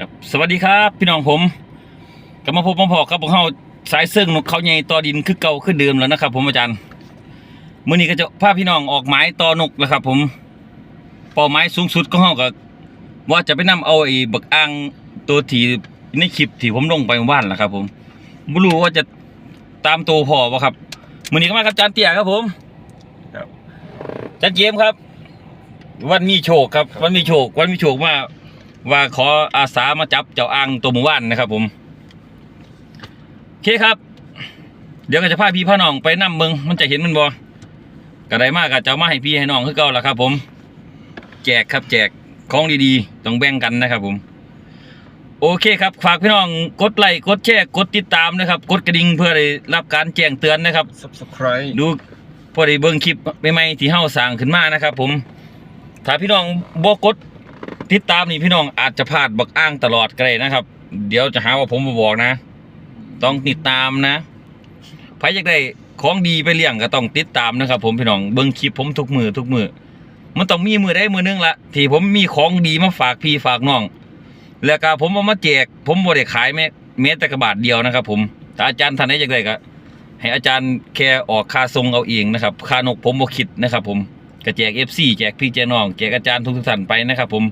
ครับสวัสดีครับพี่น้องผมกลับมาพบมาพอครับพวกเขาสายเสื่องนกเขาใหญ่ต่อดินคือเก่าคือเดิมแล้วนะครับ ผมอาจารย์มื่อนี้ก็จะพาพี่น้องออกหมายต่อนกแล้วครับ ผมเป้าหมายสูงสุดก็เขาก็ว่าจะไปนำเอาไอ้บักอ่างตัวที่ในคลิปที่ผมลงไปเมื่อว่านแหละครับ ผมไม่รู้ว่าจะตามตัวพอป่ะครับมื่อนี้ก็มากับจานเตี้ยครับ ผมครับจานเจมส์ครับ วันมีโชคครับ วันมีโชควันมีโชคว่า ว่าขออาสามาจับเจ้าอ่างตัวหมู่บ้านนะครับ ผมโอเคครับ เดี๋ยวก็จะพาพี่พ่อน้องไปนั่เบิงมันจะเห็นมันบ่ก็ได้มากก็จะเอามาให้พี่ให้น้องคือเก่าละครับ ผม แจกครับแจกของดีๆต้องแบ่งกันนะครับ ผม โอเคครับฝากพี่น้องกดไลค์กดแชร์กดติดตามนะครับ กดกระดิ่งเพื่อได้รับการแจ้งเตือนนะครับ subscribe ดูพอได้เบิ่งคลิปใหม่ๆที่เฮาสร้างขึ้นมานะครับ ผมถ้าพี่น้องบ่กด ติดตามนี่พี่น้องอาจจะพลาดบักอ้างตลอดก็ได้นะครับ เดี๋ยวจะหาว่าผมมาบอกนะ ต้องติดตามนะใครอยากได้ของดีไปเลี้ยงก็ต้องติดตามนะครับ ผมพี่น้องเบิ่งคลิปผมทุกมือทุกมือมันต้องมีมือได้มือนึงละที่ผมมีของดีมาฝากพี่ฝากน้อง แล้วก็ผมเอามาแจก ผมบ่ได้ขายแม้แม้แต่กระบาทเดียวนะครับ ผมถ้าอาจารย์ท่านไหนอยากได้ก็ให้อาจารย์แค่ออกค่าทรงเอาเองนะครับค่านกผมบ่คิดนะครับ ผม ก็แจก FC แจกพี่แจกน้องแจกอาจารย์ทุกๆท่านไปนะครับ ผม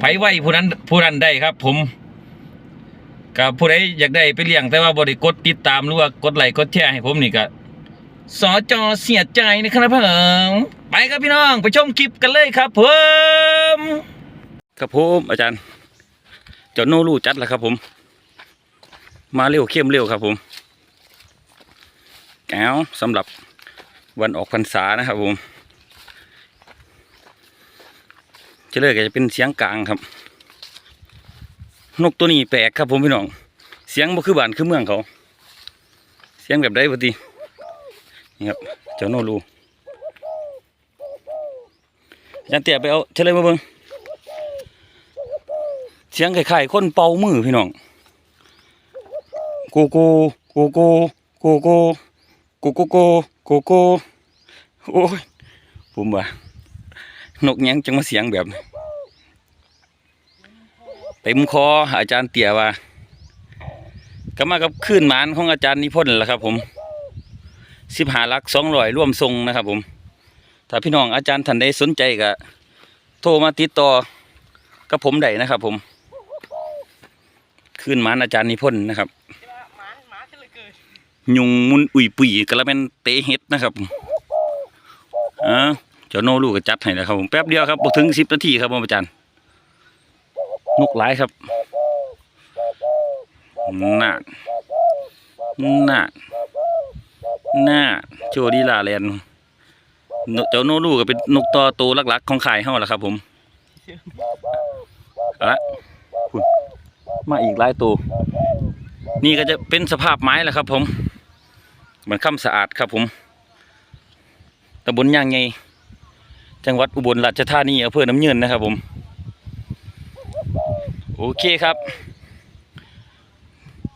ไผไว้ผู้นั้นผู้นั้นได้ครับ ผมกับผู้ใดอยากได้ไปเลี้ยงแต่ว่าบ่ได้กดติดตามหรือว่ากดไลค์กดแชร์ให้ผมนี่ก็สอจอเสียใจนะครับผมไปครับพี่น้องไปชมคลิปกันเลยครับผมครับผมอาจารย์เจ้าโนรูจัดแล้วครับ ผม มาเร็วเข้มเร็วครับ ผมแก้วสำหรับวันออกพรรษานะครับผม จะเลยก็จะเป็นเสียงกลางครับ นกตัวนี้แปลกครับผมพี่น้อง เสียงบ่คือบ้านคือเมืองเขา เสียงแบบใดปกตินี่ครับเจ้าโนรูอาจารย์เตี่ยไปเอาเฉลยมาเบิ่งเสียงคล้ายๆคนเป่ามือพี่น้องกูกูกูกูกูกูกูกูกูกูกูโอ้ยผมว่า นกยังจังมาเสียงแบบเต็มคออาจารย์เตี่ยว่าก็มากับคลื่นหมานของอาจารย์นิพนธ์แหละครับ ผมสิบหาลักสองร้อยร่วมทรงนะครับ ผม ถ้าพี่น้องอาจารย์ท่านใดสนใจก็โทรมาติดต่อกับผมได้นะครับ ผมคลื่นหมานอาจารย์นิพนธ์นะครับยุงมุนอุ่ยปุ๋ยกระเป็นเตะเฮ็ดนะครับอ่า จ้าโนลูกก็จัดให้นะครับผมแป๊บเดียวครับบ่ถึงสิบนาทีครับผมอาจารย์นกหลายครับหน่าหน่าหน่าโชว์ดีลาแลนด์นเจ้าโนลูกก็เป็นนกต่อโตหลักๆ ของขายเฮาแหละครับ ผมเอาละคุณมาอีกหลายตัวนี่ก็จะเป็นสภาพไม้แหละครับ ผม มันค่ำสะอาดครับผมตำบลย่างไง จังหวัดอุบลราชธานีอำเภอน้ำเยินนะครับ ผม โอเคครับ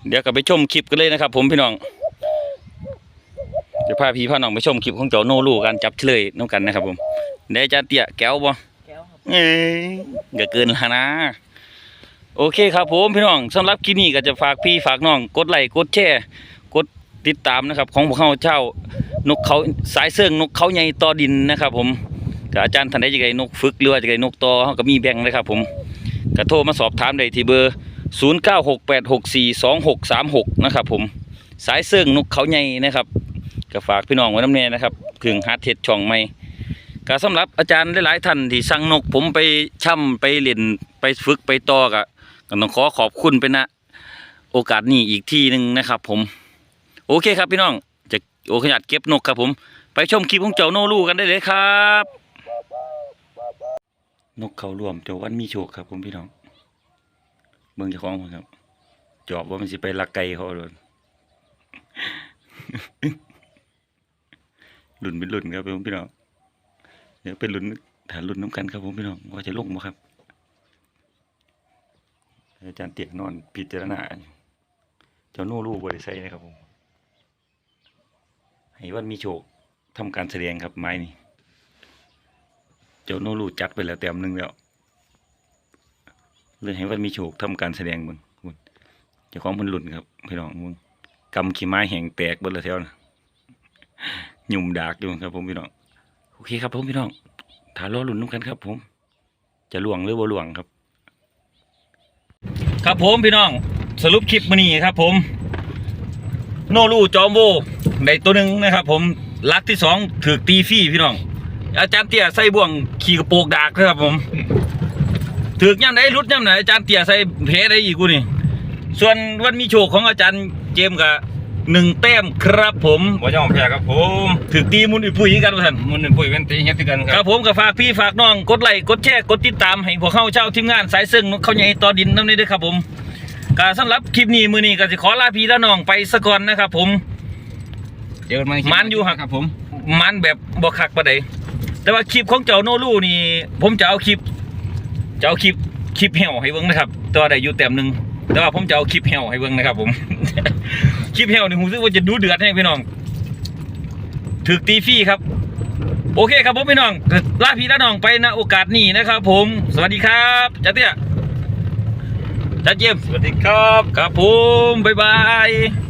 เดี๋ยวก็ไปชมคลิปกันเลยนะครับ ผมพี่น้องจะพาพี่พาน้องไปชมคลิปของเจ้าโนลูการจับเฉลยน้องกันนะครับ ผมเดี๋ยวจะเตี้ยแก้วบ่แก้วครับเอ้ยอย่าเกินแล้วนะ โอเคครับ ผมพี่น้องสำหรับคลิปนี้ก็จะฝากพี่ฝากน้องกดไลค์กดแชร์กดติดตามนะครับ ของพวกเขาเจ้านกเขาสายเสื่องนกเขาใหญ่ต่อดินนะครับ ผม อาจารย์ท่านใดจะได้นกฝึกหรือว่าจะได้นกต่อเขาก็มีแบ่งเลยครับผมก็โทรมาสอบถามได้ที่เบอร์ 0968642636 นะครับผมสายเสื่องนกเขาใหญ่นะครับก็ฝากพี่น้องไว้น้ำแน่นะครับเพึ่งหาร์ดเทศช่องใหม่ก็สำหรับอาจารย์หลายๆท่านที่สั่งนกผมไปช่ำไปเล่นไปฝึกไปต่อก็ก็ต้องขอขอบคุณไปนะ โอกาสนี้อีกที่หนึ่งนะครับผม โอเคครับพี่น้องจะโอขยัดเก็บนกครับผม ไปชมคลิปของเจ้าโนรูกันได้เลยครับ นกเขารวมเจ้าวันมีโชคครับผมพี่น้องเบิ่งเจ้าของผมครับ จอบว่ามันสิไปลักไก่เขาเลยหลุนเป็นหลุนครับผมพี่น้องเดี๋ยวเป็นหลุนฐานหลุนน้ำกันครับผมพี่น้องว่าจะลงมั้ครับ อาจารย์เตียกนอนพิจารณาเจ้าโน่รูกบริไซนะครับผมให้วันมีโชคทำการแสดงครับไม้นี่ เจ้าโนรูจัดไปแล้วเต็มหนึ่งแล้วเลยให้วันมีโชคทำการแสดงเบิ่งคุณเจ้าของเพิ่นหลุนครับพี่น้องเบิ่งกำขี้ไม้แห้งแตกบิดและแถวนะหยุ่มดากอยู่ครับ ผมพี่น้องโอเคครับผมพี่น้องถ้ารอลุ้นน้ำกันครับ ผม จะหลวงหรือบ่หลวงครับ ครับผมพี่น้อง สรุปคลิปมื้อนี้ครับ ผม โนรูจอมโบในตัวหนึ่งนะครับ ผมลักที่สองถือตีฟี่พี่น้อง อาจารย์เตี้ยใส่บ่วงขี่กระโปรงดากนะครับผมถือกย่ำไหนรุดย่ำไหนอาจารย์เตี้ยใส่เพได้อีกกูนี่ ส่วนวันมีโชคของอาจารย์เจมส์กับหนึ่งแต้มครับผมบ่ยอมแพ้ครับผมถือตีมุนอุยปุยกันท่านมันเป็นปุ๋ยเป็นตีเฮ็ดกันคครับรับผมก็ฝากพี่ฝากน้องกดไลค์กดแชร์กดติดตามให้พวกเข้าเช่าทีมงานสายซึ่งเขาใหญ่ต่อดินน้ำนี้ด้วยครับผมก็สำหรับคลิปนี้มือนี้ก็จะขอลาพี่และน้องไปสะก่อนนะครับผมเจอกันใหม่มันอยู่ครับครับผมมันแบบบ่คักปะใด แต่ว่าคลิปของเจ้าโนรูนี่ ผมจะเอาคลิปจะเอาคลิปคลิปเหี่ยวให้เบิ่งนะครับแตัวได้อยู่แต้มหนึงแต่ว่าผมจะเอาคลิปเหี่ยวให้เบิ่งนะครับ ผม คลิปเหี่ยวนี่ผมรู้สึกว่าจะดูเดือดให้พี่น้องถึกตีฟรี่ครับ โอเคครับผมพี่น้องลาพี่และน้องไปนะโอกาสนี้นะครับ ผมสวัสดีครับจ้าเตี้ยจ้าเจมส์สวัสดีครับครับผมบ๊ายบาย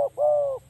woo, woo.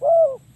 Woo!